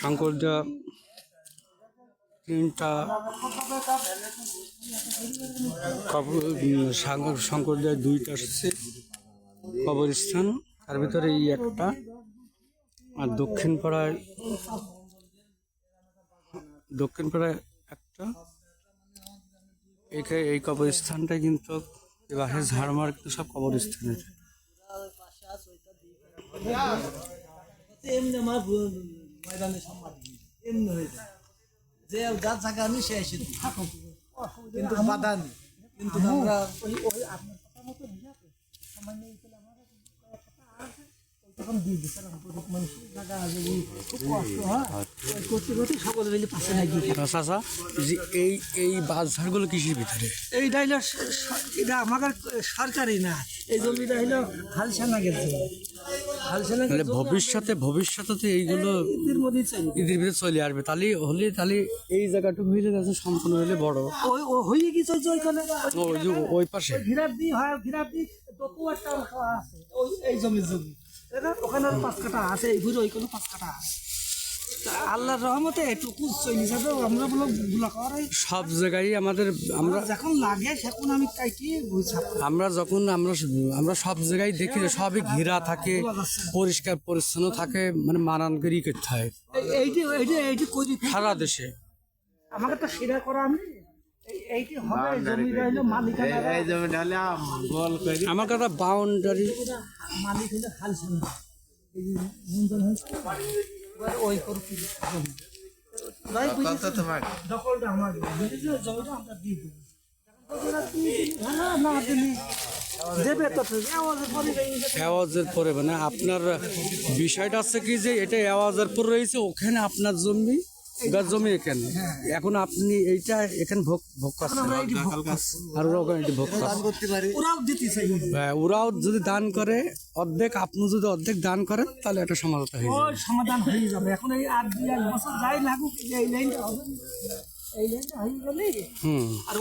শঙ্করদা তিনটা, কবর শঙ্করদা দুইটা আসছে কবরস্থান। তার ভিতরে এই একটা, আর দক্ষিণ পাড়ায় দক্ষিণ পাড়ায় একটা। এখানে এই কবরস্থানটা কিন্তু বাসে ঝাড়মার কিন্তু সব কবরস্থানের। ময়দানে সম্মান এমনি হয়ে যায় যে যার জায়গা নেই সে এসে। কিন্তু বাধা নেই। কিন্তু আমরা তখন দিয়ে দিচ্ছিলাম গরিব মানুষের জায়গা আছে ওই খুব কষ্ট হয়? ওই করতে করতে সকলে মিলে পাশে লাগিয়ে চাচা যে এই এই বাসঝাড়গুলো কিসের ভিতরে? এইটা স- এটা আমাদের সরকারি না। এই জমিটা হইল হালসানা গেছে। তাহলে ভবিষ্যতে ভবিষ্যতে তো এইগুলো ঈদের ভিতরে চলে আসবে। তাহলে হলে তাহলে এই জায়গাটুকু হইলে তাহলে সম্পূর্ণ হলে বড়। ওই কি হয়ে ওই ওইখানে ওই পাশে। ঘিরার দি হয় ঘিরার দি তবু একটা আছে ওই এই জমির জমি। ওখানে পাঁচ কাটা আছে এই ঘুরে ওইখানে পাঁচ কাটা আছে। আল্লাহর রহমতে এটুকু যাবে আমরা বলো গুলা করে সব জায়গায় আমাদের আমরা যখন লাগে সেখন আমি কাইটি বুঝাব আমরা যখন আমরা আমরা সব জায়গায় দেখি যে সবই ঘেরা থাকে পরিষ্কার পরিচ্ছন্ন থাকে মানে মানানগিরি করতে হয়। এইটি এইটি এইটি করি সারা দেশে। আমাকে তো সেরা করা আমি। এই- এইটি হবে এই জমিটা হইল মালিকানা এই জমি ঢালে গোল করি আমার কথা বাউন্ডারি মালিক হইল খালসান ওই করু কি জমি যাই বুঝেছি। তোমার দখলটা আমার জমিটা আমরা দিয়ে দেবো এখন তো ওরা দিয়ে দিলে ভালো, না দিলে দেবে তো ঠিক। আমাদের পরিবার এই যে- আওয়াজের পরে মানে আপনার বিষয়টা হচ্ছে কি যে এটা আওয়াজের পর রয়েছে ওখানে আপনার জমি ওটার জমি এখানে। এখন আপনি এইটা এখানে ভোগ ভোগ করছেন। আর ওরা ওখানে এটি ভোগ ওরাও হ্যাঁ, ওরাও যদি দান করে অর্ধেক আপনি যদি অর্ধেক দান করেন তাহলে একটা সমাধান হয়ে যাবে। সমাধান হয়ে যাবে। এখন এই আট দুই এক বছর যাই লাগুক এই লাইনটা হবে। না। এই লাইনটা গেলে হুম। আর।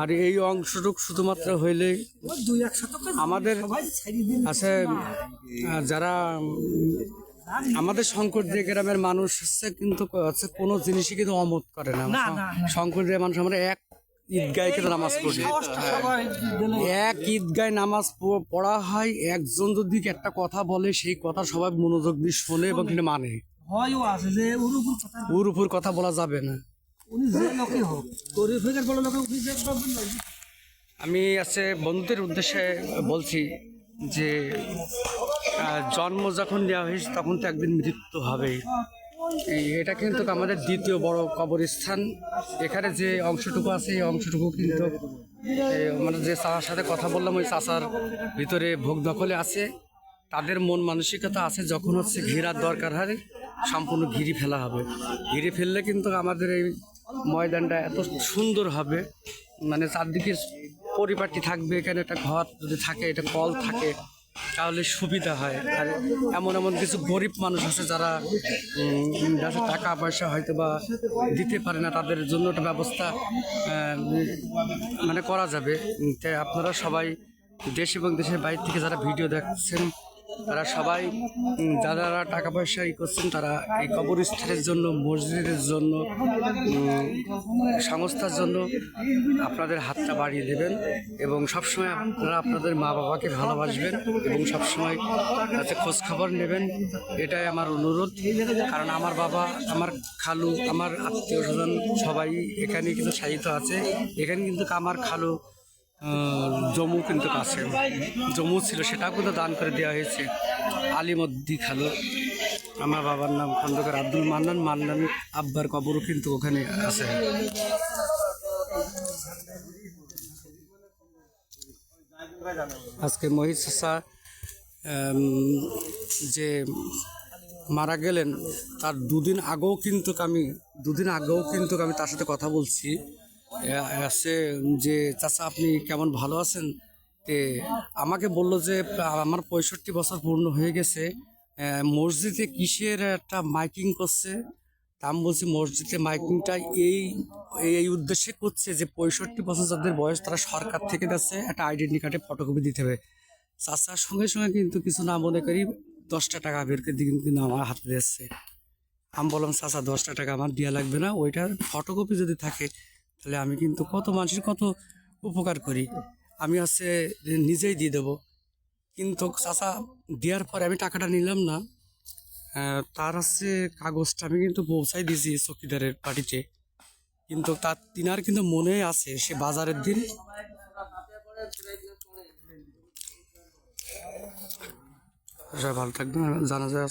আর এই অংশটুক শুধুমাত্র হইলে ওই দুই এক শতকে আমাদের আছে যারা আমাদের শঙ্কর যে গ্রামের মানুষ হচ্ছে কিন্তু হচ্ছে কোনো জিনিসই কিন্তু অমত করে না। শঙ্কর মানুষ আমরা এক ঈদগায় কিন্তু নামাজ পড়ি। এক ঈদগায় নামাজ পড়া হয় একজন যদি একটা কথা বলে সেই কথা সবাই মনোযোগ দিয়ে শোনে এবং কিন্তু মানে। ওর উপর কথা বলা যাবে না। আমি আছে বন্ধুদের উদ্দেশ্যে বলছি যে জন্ম যখন নেওয়া হয়েছে, তখন তো একদিন মৃত্যু হবেই এটা কিন্তু আমাদের দ্বিতীয় বড় কবরস্থান। এখানে যে অংশটুকু আছে, এই অংশটুকু কিন্তু মানে যে চাচার সাথে কথা বললাম, ওই চাচার ভিতরে ভোগ দখলে আছে। তাদের মন মানসিকতা আছে, যখন হচ্ছে ঘেরার দরকার হয়, সম্পূর্ণ ঘিরি ফেলা হবে। ঘিরে ফেললে কিন্তু আমাদের এই ময়দানটা এত সুন্দর হবে। মানে চারদিকে পরিপাটি থাকবে, এখানে একটা ঘর যদি থাকে এটা কল থাকে তাহলে সুবিধা হয়। আর এমন এমন কিছু গরিব মানুষ আছে যারা যাদের টাকা পয়সা হয়তো বা দিতে পারে না, তাদের জন্য একটা ব্যবস্থা মানে করা যাবে। তাই আপনারা সবাই দেশ এবং দেশের বাইরে থেকে যারা ভিডিও দেখছেন তারা সবাই যারা টাকা পয়সা ই করছেন, তারা এই কবরস্থানের জন্য, মসজিদের জন্য সংস্থার জন্য আপনাদের হাতটা বাড়িয়ে দেবেন এবং সবসময় আপনারা আপনাদের মা বাবাকে ভালোবাসবেন এবং সবসময় তাতে খোঁজ খবর নেবেন। এটাই আমার অনুরোধ। কারণ আমার বাবা, আমার খালু, আমার আত্মীয় স্বজন সবাই এখানে কিন্তু সাহিত্য আছে। এখানে কিন্তু আমার খালু জম্মু কিন্তু কাছে। জম্মু ছিল, সেটাও কিন্তু দান করে দেওয়া হয়েছে। আলিমদ্দি খালু। আমার বাবার নাম খন্দকার আব্দুল মান্নান মান্নান আব্বার কবরও কিন্তু ওখানে আছে। আজকে মহিত চাষা যে মারা গেলেন, তার দুদিন আগেও কিন্তু আমি, দুদিন আগেও কিন্তু আমি তার সাথে কথা বলছি। আছে যে, চাচা, আপনি কেমন ভালো আছেন? তে আমাকে বলল যে, আমার পঁয়ষট্টি বছর পূর্ণ হয়ে গেছে। মসজিদে কিসের একটা মাইকিং করছে? আমি বলছি, মসজিদে মাইকিংটা এই এই উদ্দেশ্যে করছে যে, পঁয়ষট্টি বছর যাদের বয়স, তারা সরকার থেকে যাচ্ছে একটা আইডেন্টি কার্ডে ফটোকপি দিতে হবে। চাচার সঙ্গে সঙ্গে কিন্তু কিছু না মনে করি, দশটা টাকা বের করে দিয়ে কিন্তু আমার হাতে দিচ্ছে আমি বললাম, চাচা, দশটা টাকা আমার দেওয়া লাগবে না। ওইটার ফটোকপি যদি থাকে তাহলে আমি কিন্তু কত মানুষের কত উপকার করি। আমি হচ্ছে নিজেই দিয়ে দেবো। কিন্তু চাচা, দেওয়ার পরে আমি টাকাটা নিলাম না। তার হচ্ছে কাগজটা আমি কিন্তু পৌঁছাই দিয়েছি চকিদারের বাড়িতে। কিন্তু তার, তিনার কিন্তু মনে আছে, সে বাজারের দিন। সবাই ভালো থাকবেন জানা যায়